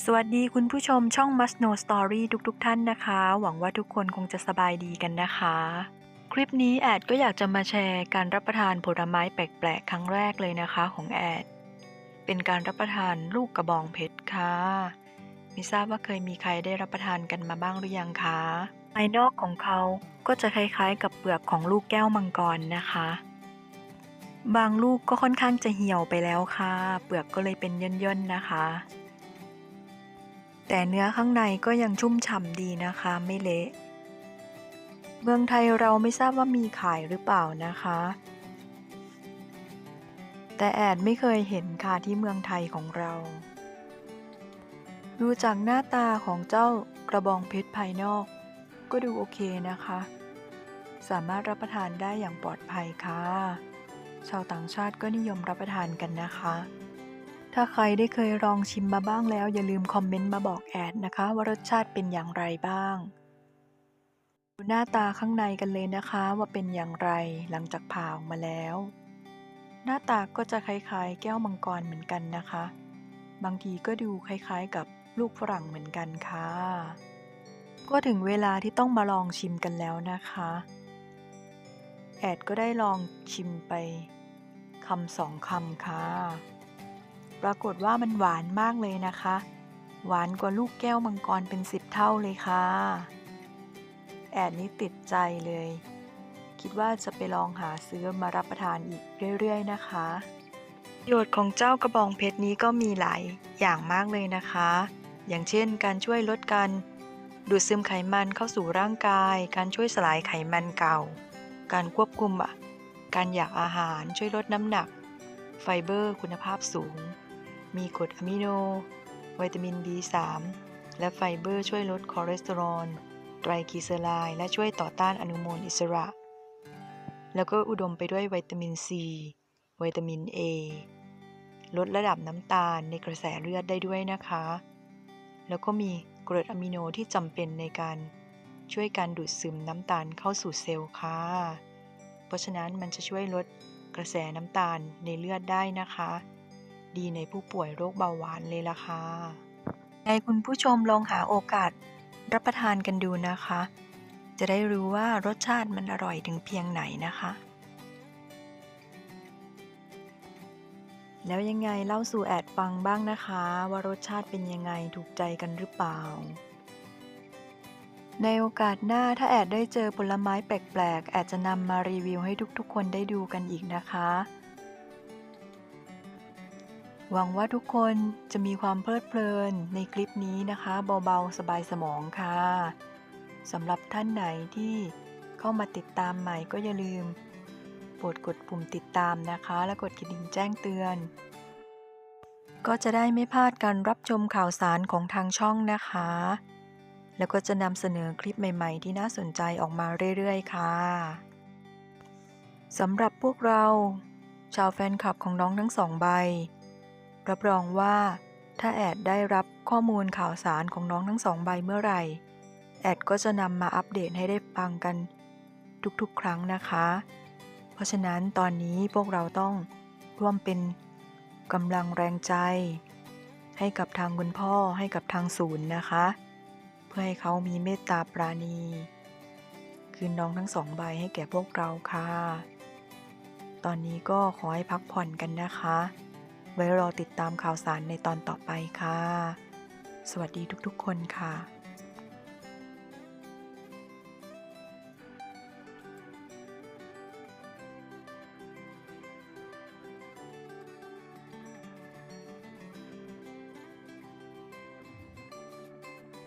สวัสดีคุณผู้ชมช่อง Must Know Story ทุกๆทท่านนะคะ หวังว่าทุกคนคงจะสบายดีกันนะคะ คลิปนี้แอดก็อยากจะมาแชร์การรับประทานผลไม้แปลกๆ ครั้งแรกเลยนะคะของแอด เป็นการรับประทานลูกกระบองเพชรค่ะไม่ทราบว่าเคยมีใครได้รับประทานกันมาบ้างหรือยังคะภายนอกของเขาก็จะคล้ายๆ กับเปลือกของลูกแก้วมังกรนะคะ บางลูกก็ค่อนข้างจะเหี่ยวไปแล้วค่ะ เปลือกก็เลยเป็นย่นๆนะคะ แต่เนื้อข้างในก็ยังชุ่มฉ่ำดีนะคะไม่เละ เมืองไทยเราไม่ทราบว่ามีขายหรือเปล่านะคะ แต่แอดไม่เคยเห็นค่ะที่เมืองไทยของเรา ดูจากหน้าตาของเจ้ากระบองเพชรภายนอก ก็ดูโอเคนะคะ สามารถรับประทานได้อย่างปลอดภัยค่ะ ชาวต่างชาติก็นิยมรับประทานกันนะคะ ถ้าใครได้เคยลองชิมมาบ้างแล้ว อย่าลืมคอมเมนต์มาบอกแอดนะคะ ว่ารสชาติเป็นอย่างไรบ้าง ดูหน้าตาข้างในกันเลยนะคะว่าเป็นอย่างไรหลังจากผ่าออกมาแล้ว หน้าตาก็จะคล้ายๆ แก้วมังกรเหมือนกันนะคะ บางทีก็ดูคล้ายๆ กับลูกฝรั่งเหมือนกันค่ะ ก็ถึงเวลาที่ต้องมาลองชิมกันแล้วนะคะ แอดก็ได้ลองชิมไปคำสองคำค่ะ ปรากฏว่ามันหวานมากเลยนะคะ หวานกว่าลูกแก้วมังกรเป็นสิบเท่าเลยค่ะ แอดนี้ติดใจเลย คิดว่าจะไปลองหาซื้อมารับประทานอีกเรื่อยๆนะคะประโยชน์ของเจ้ากระบองเพชรนี้ก็มีหลายอย่างมากเลยนะคะ อย่างเช่น การช่วยลดการดูดซึมไขมันเข้าสู่ร่างกาย การช่วยสลายไขมันเก่า การควบคุมอะการอยากอาหาร ช่วยลดน้ำหนัก ไฟเบอร์คุณภาพสูง มีกรดอะมิโน วิตามิน B3 และไฟเบอร์ช่วยลดคอเลสเตอรอล ไตรกลีเซอไรด์และช่วยต่อต้านอนุมูลอิสระ แล้วก็อุดมไปด้วยวิตามิน C วิตามิน A ลดระดับน้ำตาลในกระแสเลือดได้ด้วยนะคะ แล้วก็มีกรดอะมิโนที่จำเป็นในการช่วยการดูดซึมน้ำตาลเข้าสู่เซลล์ค่ะ เพราะฉะนั้นมันจะช่วยลดกระแสน้ำตาลในเลือดได้นะคะ ดีในผู้ป่วยโรคเบาหวานเลยล่ะค่ะให้คุณผู้ชมลองหาโอกาสรับประทานกันดูนะคะ จะได้รู้ว่ารสชาติมันอร่อยถึงเพียงไหนนะคะ แล้วยังไงเล่าสู่แอดฟังบ้างนะคะ ว่ารสชาติเป็นยังไงถูกใจกันหรือเปล่า ในโอกาสหน้าถ้าแอดได้เจอผลไม้แปลกๆแอดจะนำมารีวิวให้ทุกๆ คนได้ดูกันอีกนะคะ หวังว่าทุกคนจะมีความเพลิดเพลินในคลิปนี้นะคะ เบาๆ สบายสมองค่ะสำหรับท่านไหนที่เข้ามาติดตามใหม่ก็อย่าลืมโปรดกดปุ่มติดตามนะคะ และกดกระดิ่งแจ้งเตือน ก็จะได้ไม่พลาดการรับชมข่าวสารของทางช่องนะคะ แล้วก็จะนำเสนอคลิปใหม่ ๆ ที่น่าสนใจออกมาเรื่อยๆ ค่ะสำหรับพวกเรา ชาวแฟนคลับของน้องทั้งสองใบ รับรองว่า ถ้าแอดได้รับข้อมูลข่าวสารของน้องทั้งสองใบเมื่อไหร่ แอดก็จะนำมาอัปเดตให้ได้ฟังกันทุกๆ ครั้งนะคะ เพราะฉะนั้นตอนนี้พวกเราต้องร่วมเป็นกำลังแรงใจ ให้กับทางคุณพ่อให้กับทางศูนย์นะคะ เพื่อให้เขามีเมตตาปราณี คืนน้องทั้งสองใบให้แก่พวกเราค่ะ ตอนนี้ก็ขอให้พักผ่อนกันนะคะ ไว้รอติดตามข่าวสารในตอนต่อไปค่ะ สวัสดีทุกๆคนค่ะ